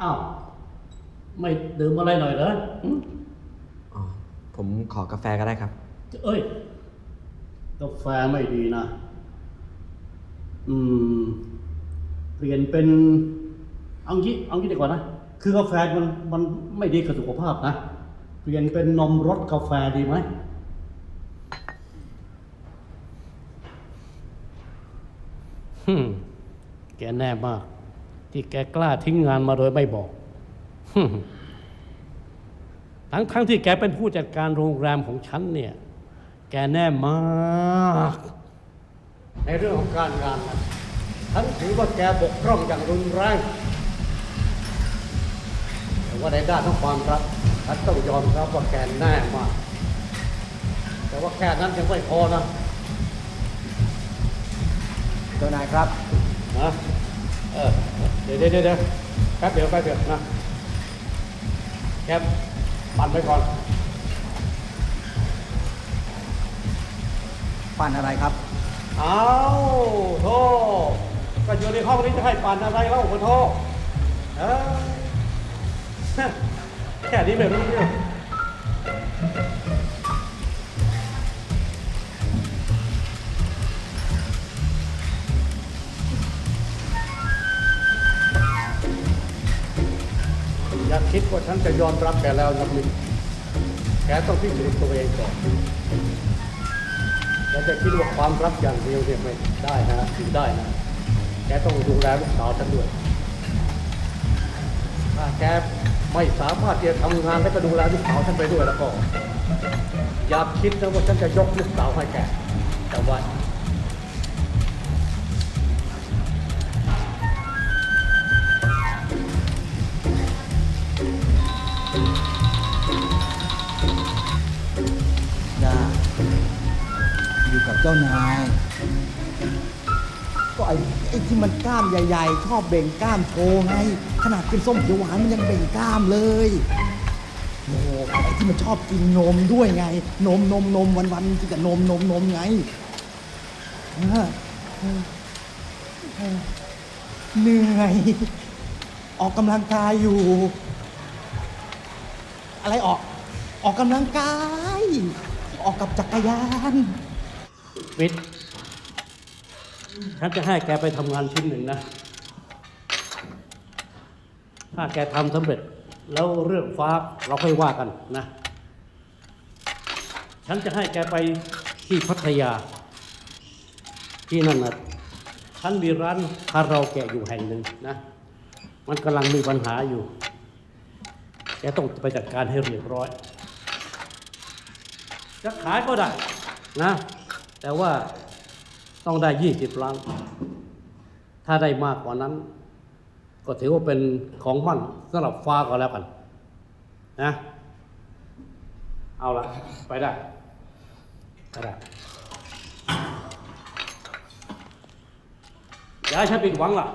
อ้าว ไม่ดื่มอะไรหน่อยเหรอหึอ๋อผมขอกาแฟก็ได้ครับ เอ้ย กาแฟไม่ดีนะ อืม เปลี่ยนเป็นเอางี้เอางี้ดีกว่านะ คือกาแฟมันมันไม่ดีกับสุขภาพนะ เปลี่ยนเป็นนมรสกาแฟดีไหมฮึมแกแน่มาก ที่แกกล้าทิ้งงานมาโดยไม่บอกฮึมทั้งทั้งที่แกเป็นผู้จัดการโรงแรมของฉันเนี่ย แกแน่มาก ในเรื่องของการงานนะฉันถือว่าแกบกพร่องอย่างรุนแรงแต่ว่าในด้านของความรักฉันต้องยอมรับว่าแกแน่มาก แต่ว่าแค่นั้นยังไม่พอนะเจ้านายครับนะ เออเดี๋ยวเดี๋ยวเดี๋ยวแป๊บเดียวแป๊บเดียวนะแกปั่นไปก่อน ปั่นอะไรครับ เอาโทก็อยู่ในห้องนี้จะให้ปั่นอะไรเล่าขอโทษเออแค่นี้ไม่รู้เรื่อง คิดว่าฉันจะยอมรับแกแล้วนะมินแกต้องพิสูจน์ตัวเองก่อนแกจะคิดว่าความรักอย่างเดียวเนี่ยไม่ได้นะที่ได้นะ แกต้องดูแลลูกสาวฉันด้วยถ้าแกไม่สามารถที่จะทำงานและก็ดูแลลูกสาวฉันไปด้วยแล้วก็ อย่าคิดนะว่าฉันจะยกลูกสาวให้แกแต่ว่า กับเจ้านาย ก็ไอ้ไอ้ที่มันกล้ามใหญ่ ๆ ชอบเบ่งกล้ามโชว์ไงขนาดเป็นส้มเขียวหวานมันยังเบ่งกล้ามเลยโอ้ไอ้ที่มันชอบกินนมด้วยไง นมนมนมวันวันๆกินแต่นมนมนมไงเหนื่อย ออกกำลังกายอยู่ อะไรออก ออกกำลังกาย ออกกับจักรยาน วิทย์ฉันจะให้แกไปทำงานชิ้นหนึ่งนะ ถ้าแกทำสำเร็จแล้วเรื่องฟ้าเราค่อยว่ากันนะ ฉันจะให้แกไปที่พัทยา ที่นั่นนะฉันมีร้านคาราโอเกะอยู่แห่งหนึ่งนะ มันกำลังมีปัญหาอยู่ แกต้องไปจัดการให้เรียบร้อย จะขายก็ได้นะ แต่ว่าต้องได้ยี่สิบล้าน ถ้าได้มากกว่านั้น ก็ถือว่าเป็นของมั่นสำหรับฟ้าก็แล้วกัน นะ เอาละไปได้ไปได้อย่าให้ฉันผิดหวังล่ะ